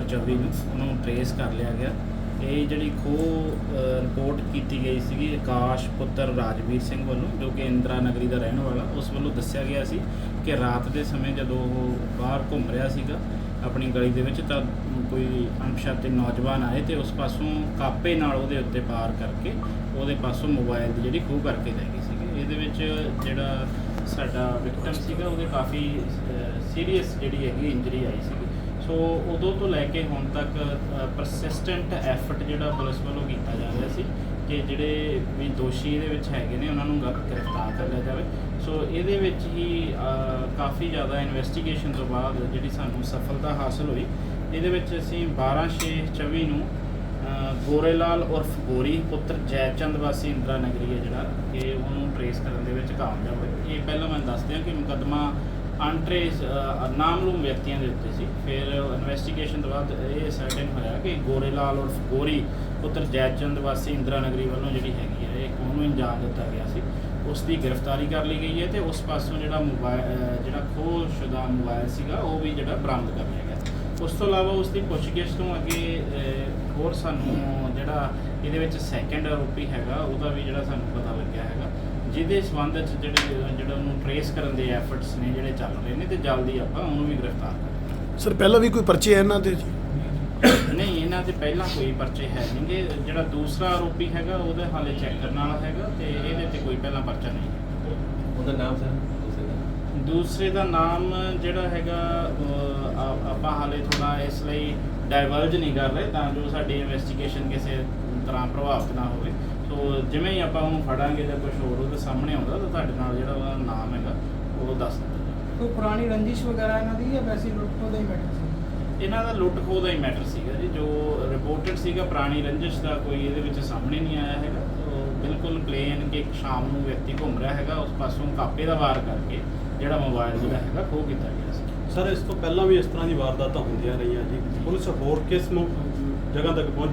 2024 ਨੂੰ ਉਹਨੂੰ ਟਰੇਸ ਕਰ ਲਿਆ ਗਿਆ। ਇਹ ਜਿਹੜੀ ਖੋ ਰਿਪੋਰਟ ਕੀਤੀ ਗਈ ਸੀਗੀ ਆਕਾਸ਼ ਪੁੱਤਰ ਰਾਜਵੀਰ ਸਿੰਘ ਵੱਲੋਂ, ਜੋ ਕਿ ਇੰਦਰਾ ਨਗਰੀ ਦਾ ਰਹਿਣ ਵਾਲਾ, ਉਸ ਵੱਲੋਂ ਦੱਸਿਆ ਗਿਆ ਸੀ ਕਿ ਰਾਤ ਦੇ ਸਮੇਂ ਜਦੋਂ ਉਹ ਬਾਹਰ ਘੁੰਮ ਰਿਹਾ ਸੀਗਾ ਆਪਣੀ ਗਲੀ ਦੇ ਵਿੱਚ, ਤਾਂ ਕੋਈ ਅਣਪਛਾਤੇ ਨੌਜਵਾਨ ਆਏ ਤੇ ਉਸ ਪਾਸੋਂ ਕਾਪੇ ਨਾਲ ਉਹਦੇ ਉੱਤੇ ਪਾਰ ਕਰਕੇ ਉਹਦੇ ਪਾਸੋਂ ਮੋਬਾਈਲ ਦੀ ਜਿਹੜੀ ਖੋਹ ਕਰਕੇ ਲੈ ਗਈ ਸੀਗੀ। ਇਹਦੇ ਵਿੱਚ ਜਿਹੜਾ ਸਾਡਾ ਵਿਕਟਮ ਸੀਗਾ, ਉਹਦੇ ਕਾਫੀ ਸੀਰੀਅਸ ਜਿਹੜੀ ਹੈਗੀ ਇੰਜਰੀ ਆਈ ਸੀਗੀ। ਸੋ ਉਦੋਂ ਤੋਂ ਲੈ ਕੇ ਹੁਣ ਤੱਕ ਪਰਸਿਸਟੈਂਟ ਐਫਰਟ ਜਿਹੜਾ ਪੁਲਿਸ ਵੱਲੋਂ ਕੀਤਾ ਜਾ ਰਿਹਾ ਸੀ ਕਿ ਜਿਹੜੇ ਵੀ ਦੋਸ਼ੀ ਇਹਦੇ ਵਿੱਚ ਹੈਗੇ ਨੇ ਉਹਨਾਂ ਨੂੰ ਗ- ਗ੍ਰਿਫਤਾਰ ਕਰ ਲਿਆ ਜਾਵੇ। ਸੋ ਇਹਦੇ ਵਿੱਚ ਹੀ ਕਾਫੀ ਜ਼ਿਆਦਾ ਇਨਵੈਸਟੀਗੇਸ਼ਨ ਤੋਂ ਬਾਅਦ ਜਿਹੜੀ ਸਾਨੂੰ ਸਫਲਤਾ ਹਾਸਲ ਹੋਈ। ਇਹਦੇ ਵਿੱਚ ਅਸੀਂ 12 6 24 ਨੂੰ ਅ, ਗੋਰੇਲਾਲ ਉਰਫ ਗੋਰੀ ਪੁੱਤਰ ਜੈਚੰਦ ਵਾਸੀ ਇੰਦਰਾ ਨਗਰੀ ਹੈ ਜਿਹੜਾ ਕਿ ਉਹਨੂੰ ਟਰੇਸ ਕਰਨ ਦੇ ਵਿੱਚ ਕਾਮਯਾਬ ਹੋਏ। ਇਹ ਪਹਿਲਾਂ ਮੈਂ ਦੱਸ ਦਿਆਂ ਕਿ ਮੁਕੱਦਮਾ ਅਨਟ੍ਰੇਸ ਨਾਮਲੂਮ ਵਿਅਕਤੀਆਂ ਦੇ ਉੱਤੇ ਸੀ ਫਿਰ ਇਨਵੈਸਟੀਗੇਸ਼ਨ ਤੋਂ ਬਾਅਦ ਇਹ ਸਰਟਨ ਹੋਇਆ ਕਿ ਗੋਰੇਲਾਲ ਉਰਫ ਗੋਰੀ ਪੁੱਤਰ ਜੈਚੰਦ ਵਾਸੀ ਇੰਦਰਾ ਨਗਰੀ ਵੱਲੋਂ ਜਿਹੜੀ ਹੈਗੀ ਹੈ ਇਹ ਉਹਨੂੰ ਅੰਜਾਮ ਦਿੱਤਾ ਗਿਆ ਸੀ ਉਸ ਦੀ ਗ੍ਰਿਫਤਾਰੀ ਕਰ ਲਈ ਗਈ ਹੈ ਤੇ ਉਸ ਪਾਸੋਂ ਜਿਹੜਾ ਮੋਬਾਈਲ ਜਿਹੜਾ ਖੋਹਸ਼ੁਦਾ ਮੋਬਾਈਲ ਸੀਗਾ ਉਹ ਵੀ ਜਿਹੜਾ ਬਰਾਮਦ ਕਰ ਲਿਆ ਗਿਆ ਉਸ ਤੋਂ ਇਲਾਵਾ ਉਸ ਦੀ ਪੁੱਛਗਿੱਛ ਤੋਂ ਅੱਗੇ ਹੋਰ ਸਾਨੂੰ ਜਿਹੜਾ ਇਹਦੇ ਵਿੱਚ ਸੈਕੰਡ ਆਰੋਪੀ ਹੈਗਾ ਉਹਦਾ ਵੀ ਜਿਹੜਾ ਸਾਨੂੰ ਪਤਾ ਲੱਗਿਆ ਹੈਗਾ ਜਿਹਦੇ ਸੰਬੰਧ ਵਿੱਚ ਜਿਹੜੇ ਜਿਹੜਾ ਉਹਨੂੰ ਟਰੇਸ ਕਰਨ ਦੇ ਐਫਰਟਸ ਨੇ ਜਿਹੜੇ ਚੱਲ ਰਹੇ ਨੇ ਤੇ ਜਲਦੀ ਆਪਾਂ ਉਹਨੂੰ ਵੀ ਗ੍ਰਿਫਤਾਰ ਕਰਾਂਗੇ ਸਰ ਪਹਿਲਾਂ ਵੀ ਕੋਈ ਪਰਚੇ ਹੈ ਇਹਨਾਂ ਦੇ ਜੀ? ਨਹੀਂ ਇਹਨਾਂ ਤੇ ਪਹਿਲਾਂ ਕੋਈ ਪਰਚੇ ਹੈ ਨਹੀਂਗੇ ਜਿਹੜਾ ਦੂਸਰਾ ਆਰੋਪੀ ਹੈਗਾ ਉਹਦਾ ਹਾਲੇ ਚੈੱਕ ਕਰਨ ਵਾਲਾ ਹੈਗਾ ਤੇ ਇਹਦੇ ਤੇ ਕੋਈ ਪਹਿਲਾਂ ਪਰਚਾ ਨਹੀਂ ਉਹਦਾ ਨਾਮ ਸਰ? ਦੂਸਰੇ ਦਾ? ਦੂਸਰੇ ਦਾ ਨਾਮ ਜਿਹੜਾ ਹੈਗਾ ਆਪਾਂ ਹਾਲੇ ਥੋੜਾ ਇਸ ਲਈ ਡਾਇਵਰਜ ਨਹੀਂ ਕਰ ਰਹੇ ਤਾਂ ਜੋ ਸਾਡੀ ਇਨਵੈਸਟੀਗੇਸ਼ਨ ਕਿਸੇ ਤਰ੍ਹਾਂ ਪ੍ਰਭਾਵਿਤ ਨਾ ਹੋਵੇ। ਸੋ ਜਿਵੇਂ ਹੀ ਆਪਾਂ ਉਹਨੂੰ ਫੜਾਂਗੇ ਜਾਂ ਕੁਝ ਹੋਰ ਉਹਦੇ ਸਾਹਮਣੇ ਆਉਂਦਾ ਤਾਂ ਤੁਹਾਡੇ ਨਾਲ ਜਿਹੜਾ ਉਹਦਾ ਨਾਮ ਹੈਗਾ ਉਹ ਦੱਸ ਦਿੱਤਾ ਜਾਊਗਾ। ਕੋਈ ਪੁਰਾਣੀ ਰੰਜਿਸ਼ ਵਗੈਰਾ ਇਹਨਾਂ ਦੀ ਜਾਂ ਵੈਸੀ ਲੁੱਟ ਦਾ ਹੀ ਮੈਟਰ ਸੀ? ਇਹਨਾਂ ਦਾ ਲੁੱਟ ਖੋਹ ਦਾ ਹੀ ਮੈਟਰ ਸੀਗਾ ਜੀ ਜੋ ਰਿਪੋਰਟਡ ਸੀਗਾ ਪੁਰਾਣੀ ਰੰਜਿਸ਼ ਦਾ ਕੋਈ ਇਹਦੇ ਵਿੱਚ ਸਾਹਮਣੇ ਨਹੀਂ ਆਇਆ ਹੈਗਾ। ਸੋ ਬਿਲਕੁਲ ਪਲੇਨ ਕਿ ਇੱਕ ਸ਼ਾਮ ਨੂੰ ਵਿਅਕਤੀ ਘੁੰਮ ਰਿਹਾ ਹੈਗਾ ਉਸ ਪਾਸੋਂ ਕਾਪੇ ਦਾ ਵਾਰ ਕਰਕੇ ਜਿਹੜਾ ਮੋਬਾਈਲ ਜਿਹੜਾ ਹੈਗਾ ਖੋਹ ਕੀਤਾ ਗਿਆ ਸੀ। ਸਰ ਇਸ ਤੋਂ ਪਹਿਲਾਂ ਵੀ ਇਸ ਤਰ੍ਹਾਂ ਦੀ ਵਾਰਦਾਤਾਂ ਹੁੰਦੀਆਂ ਰਹੀਆਂ ਜੀ। ਪੁਲਿਸ ਹੋਰ ਕਿਸ ਨੂੰ ਜਗ੍ਹਾ ਤੱਕ ਪਹੁੰਚ